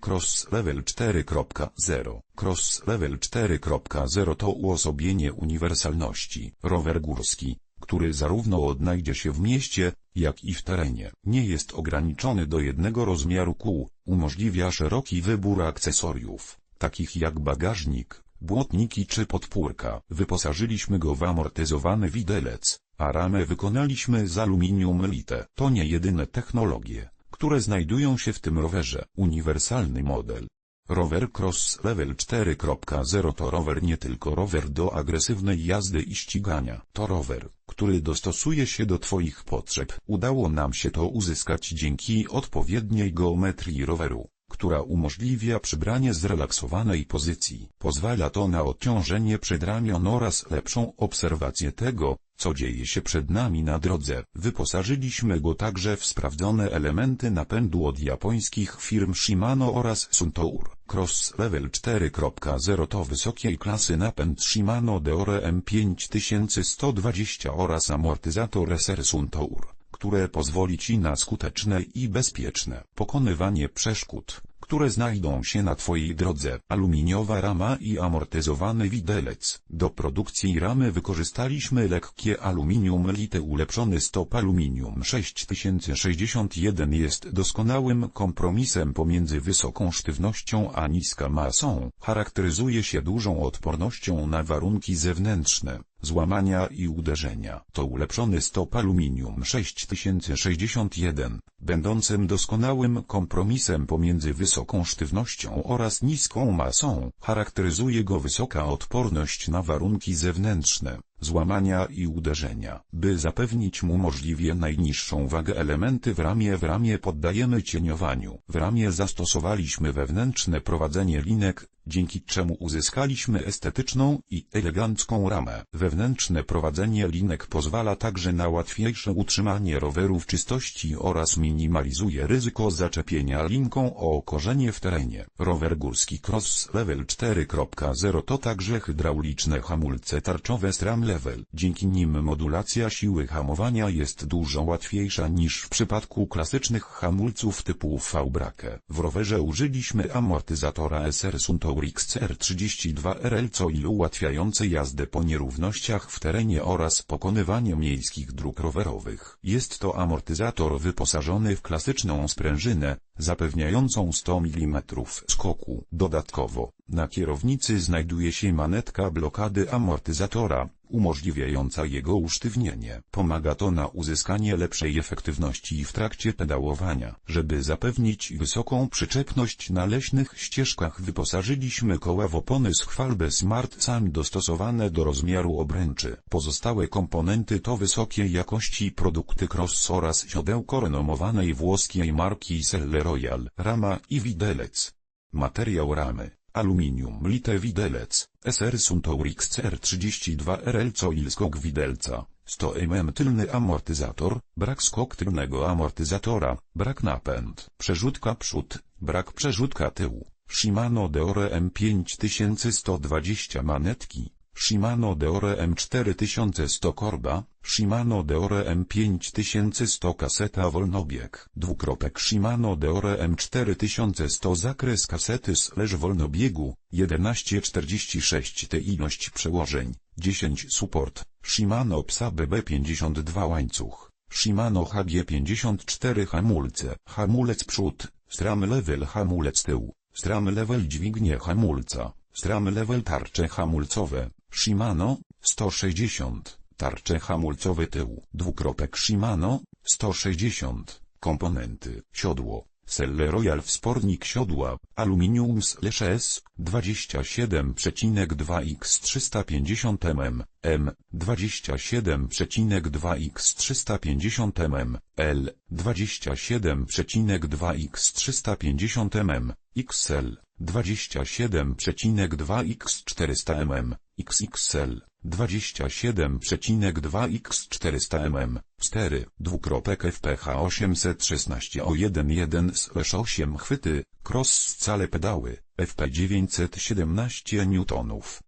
Cross Level 4.0 Cross Level 4.0 to uosobienie uniwersalności. Rower górski, który zarówno odnajdzie się w mieście, jak i w terenie. Nie jest ograniczony do jednego rozmiaru kół, umożliwia szeroki wybór akcesoriów, takich jak bagażnik, błotniki czy podpórka. Wyposażyliśmy go w amortyzowany widelec, a ramę wykonaliśmy z aluminium lite. To nie jedyne technologie, które znajdują się w tym rowerze. Uniwersalny model. Rower Cross Level 4.0 to rower nie tylko rower do agresywnej jazdy i ścigania. To rower, który dostosuje się do Twoich potrzeb. Udało nam się to uzyskać dzięki odpowiedniej geometrii roweru która umożliwia przybranie zrelaksowanej pozycji. Pozwala to na odciążenie przedramion oraz lepszą obserwację tego, co dzieje się przed nami na drodze. Wyposażyliśmy go także w sprawdzone elementy napędu od japońskich firm Shimano oraz Suntour. Cross Level 4.0 to wysokiej klasy napęd Shimano Deore M5120 oraz amortyzator SR Suntour które pozwoli Ci na skuteczne i bezpieczne pokonywanie przeszkód, które znajdą się na Twojej drodze. Aluminiowa rama i amortyzowany widelec. Do produkcji ramy wykorzystaliśmy lekkie aluminium lite ulepszony stop aluminium 6061 jest doskonałym kompromisem pomiędzy wysoką sztywnością a niska masą. Charakteryzuje się dużą odpornością na warunki zewnętrzne złamania i uderzenia. To ulepszony stop aluminium 6061, będącym doskonałym kompromisem pomiędzy wysoką sztywnością oraz niską masą, charakteryzuje go wysoka odporność na warunki zewnętrzne złamania i uderzenia. By zapewnić mu możliwie najniższą wagę elementy w ramię w ramię poddajemy cieniowaniu. W ramię zastosowaliśmy wewnętrzne prowadzenie linek, dzięki czemu uzyskaliśmy estetyczną i elegancką ramę. Wewnętrzne prowadzenie linek pozwala także na łatwiejsze utrzymanie roweru w czystości oraz minimalizuje ryzyko zaczepienia linką o korzenie w terenie. Rower górski Cross Level 4.0 to także hydrauliczne hamulce tarczowe SRAM level. Dzięki nim modulacja siły hamowania jest dużo łatwiejsza niż w przypadku klasycznych hamulców typu V-brake. W rowerze użyliśmy amortyzatora SR Suntour XCR32RL co il ułatwiający jazdę po nierównościach w terenie oraz pokonywanie miejskich dróg rowerowych. Jest to amortyzator wyposażony w klasyczną sprężynę, zapewniającą 100 mm skoku. Dodatkowo, na kierownicy znajduje się manetka blokady amortyzatora, umożliwiająca jego usztywnienie. Pomaga to na uzyskanie lepszej efektywności w trakcie pedałowania. Żeby zapewnić wysoką przyczepność na leśnych ścieżkach wyposażyliśmy koła w opony z chwalby Smart sami dostosowane do rozmiaru obręczy. Pozostałe komponenty to wysokiej jakości produkty Cross oraz siodełko renomowanej włoskiej marki Selle Royal, rama i widelec. Materiał ramy Aluminium lite widelec, SR Suntour XCR32RL Coil skok widelca, 100 mm tylny amortyzator, brak skok tylnego amortyzatora, brak napęd, przerzutka przód, brak przerzutka tyłu, Shimano Deore M5120 manetki, Shimano Deore M4100 korba, Shimano Deore M5100 kaseta wolnobieg, dwukropek Shimano Deore M4100 zakres kasety slash wolnobiegu, 1146 T ilość przełożeń, 10 support, Shimano PSA BB52 łańcuch, Shimano HG54 hamulce, hamulec przód, SRAM level hamulec tył, SRAM level dźwignie hamulca, SRAM level tarcze hamulcowe, Shimano, 160, tarcze hamulcowe tył, dwukropek Shimano, 160, komponenty, siodło, Selle Royal wspornik siodła, aluminium slash S, 27,2x 350 mm, M, 27,2x 350 mm, L, 27,2x 350 mm, XL, 27,2x 400 mm, XXL, 27,2x 400 mm, 4, dwukropek FPH 816 o 11 8 chwyty, cross scale pedały, FP 917 Newtonów.